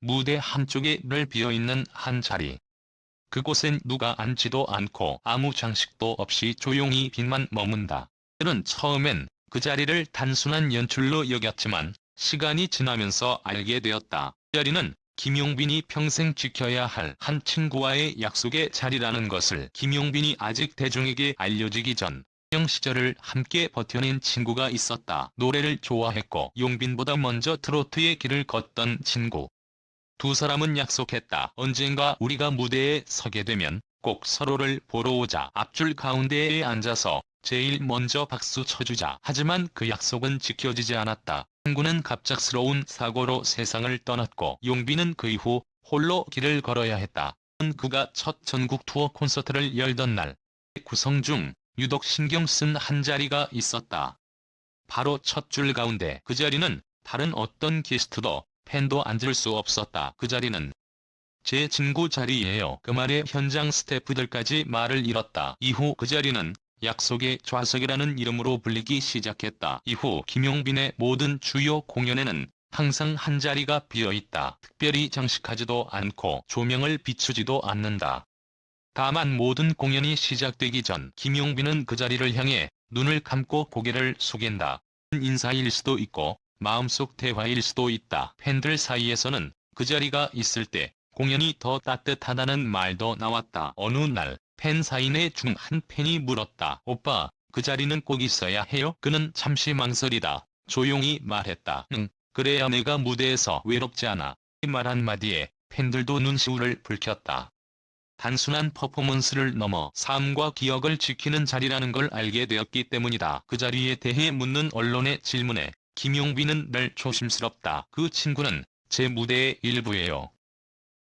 무대 한쪽에 늘 비어있는 한 자리. 그곳엔 누가 앉지도 않고 아무 장식도 없이 조용히 빛만 머문다. 그는 처음엔 그 자리를 단순한 연출로 여겼지만 시간이 지나면서 알게 되었다. 그 자리는 김용빈이 평생 지켜야 할 한 친구와의 약속의 자리라는 것을 김용빈이 아직 대중에게 알려지기 전 형 시절을 함께 버텨낸 친구가 있었다. 노래를 좋아했고 용빈보다 먼저 트로트의 길을 걷던 친구. 두 사람은 약속했다. 언젠가 우리가 무대에 서게 되면 꼭 서로를 보러 오자. 앞줄 가운데에 앉아서 제일 먼저 박수 쳐주자. 하지만 그 약속은 지켜지지 않았다. 친구는 갑작스러운 사고로 세상을 떠났고 용빈은 그 이후 홀로 길을 걸어야 했다. 그가 첫 전국 투어 콘서트를 열던 날 구성 중 유독 신경 쓴 한 자리가 있었다. 바로 첫 줄 가운데 그 자리는 다른 어떤 게스트도 팬도 앉을 수 없었다. 그 자리는 제 친구 자리예요. 그 말에 현장 스태프들까지 말을 잃었다. 이후 그 자리는 약속의 좌석이라는 이름으로 불리기 시작했다. 이후 김용빈의 모든 주요 공연에는 항상 한 자리가 비어있다. 특별히 장식하지도 않고 조명을 비추지도 않는다. 다만 모든 공연이 시작되기 전 김용빈은 그 자리를 향해 눈을 감고 고개를 숙인다. 인사일 수도 있고 마음속 대화일 수도 있다. 팬들 사이에서는 그 자리가 있을 때 공연이 더 따뜻하다는 말도 나왔다. 어느 날 팬 사인회 중 한 팬이 물었다. 오빠, 그 자리는 꼭 있어야 해요? 그는 잠시 망설이다. 조용히 말했다. 응, 그래야 내가 무대에서 외롭지 않아. 이 말 한마디에 팬들도 눈시울을 붉혔다. 단순한 퍼포먼스를 넘어 삶과 기억을 지키는 자리라는 걸 알게 되었기 때문이다. 그 자리에 대해 묻는 언론의 질문에 김용빈은 늘 조심스럽다. 그 친구는 제 무대의 일부예요.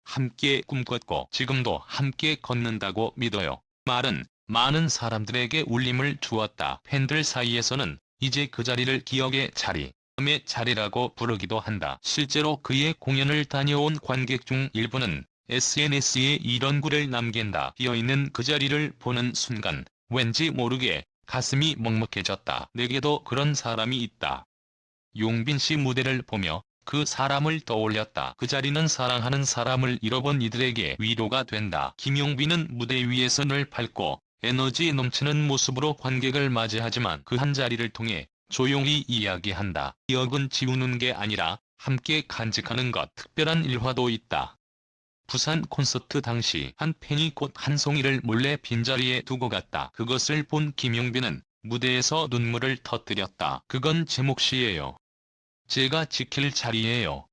함께 꿈꿨고 지금도 함께 걷는다고 믿어요. 말은 많은 사람들에게 울림을 주었다. 팬들 사이에서는 이제 그 자리를 기억의 자리, 의 자리라고 부르기도 한다. 실제로 그의 공연을 다녀온 관객 중 일부는 SNS에 이런 글을 남긴다. 비어있는 그 자리를 보는 순간 왠지 모르게 가슴이 먹먹해졌다. 내게도 그런 사람이 있다. 용빈 씨 무대를 보며 그 사람을 떠올렸다. 그 자리는 사랑하는 사람을 잃어본 이들에게 위로가 된다. 김용빈은 무대 위에서 늘 밝고 에너지 넘치는 모습으로 관객을 맞이하지만 그 한 자리를 통해 조용히 이야기한다. 기억은 지우는 게 아니라 함께 간직하는 것. 특별한 일화도 있다. 부산 콘서트 당시 한 팬이 꽃 한 송이를 몰래 빈자리에 두고 갔다. 그것을 본 김용빈은 무대에서 눈물을 터뜨렸다. 그건 제 몫이에요. 제가 지킬 자리예요.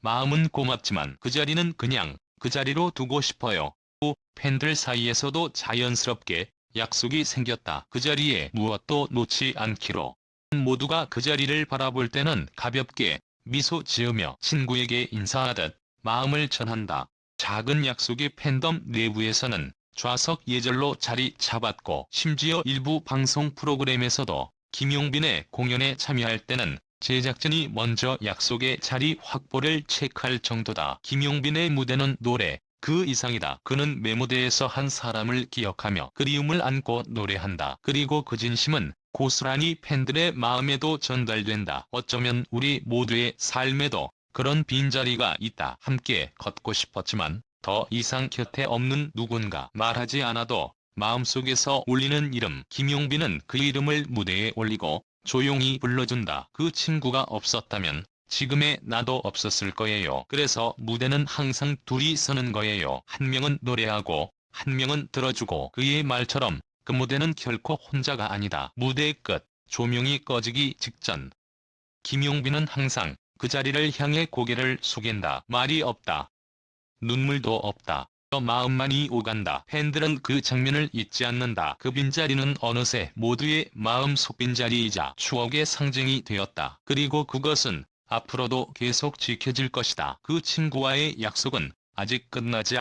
마음은 고맙지만 그 자리는 그냥 그 자리로 두고 싶어요. 또 팬들 사이에서도 자연스럽게 약속이 생겼다. 그 자리에 무엇도 놓지 않기로. 모두가 그 자리를 바라볼 때는 가볍게 미소 지으며 친구에게 인사하듯 마음을 전한다. 작은 약속의 팬덤 내부에서는 좌석 예절로 자리 잡았고 심지어 일부 방송 프로그램에서도 김용빈의 공연에 참여할 때는 제작진이 먼저 약속의 자리 확보를 체크할 정도다. 김용빈의 무대는 노래, 그 이상이다. 그는 매무대에서 한 사람을 기억하며 그리움을 안고 노래한다. 그리고 그 진심은 고스란히 팬들의 마음에도 전달된다. 어쩌면 우리 모두의 삶에도 그런 빈자리가 있다. 함께 걷고 싶었지만 더 이상 곁에 없는 누군가 말하지 않아도 마음속에서 울리는 이름 김용빈은 그 이름을 무대에 올리고 조용히 불러준다. 그 친구가 없었다면 지금의 나도 없었을 거예요. 그래서 무대는 항상 둘이 서는 거예요. 한 명은 노래하고 한 명은 들어주고 그의 말처럼 그 무대는 결코 혼자가 아니다. 무대의 끝, 조명이 꺼지기 직전. 김용빈은 항상 그 자리를 향해 고개를 숙인다. 말이 없다. 눈물도 없다. 저 마음만이 오간다. 팬들은 그 장면을 잊지 않는다. 그 빈자리는 어느새 모두의 마음 속 빈자리이자 추억의 상징이 되었다. 그리고 그것은 앞으로도 계속 지켜질 것이다. 그 친구와의 약속은 아직 끝나지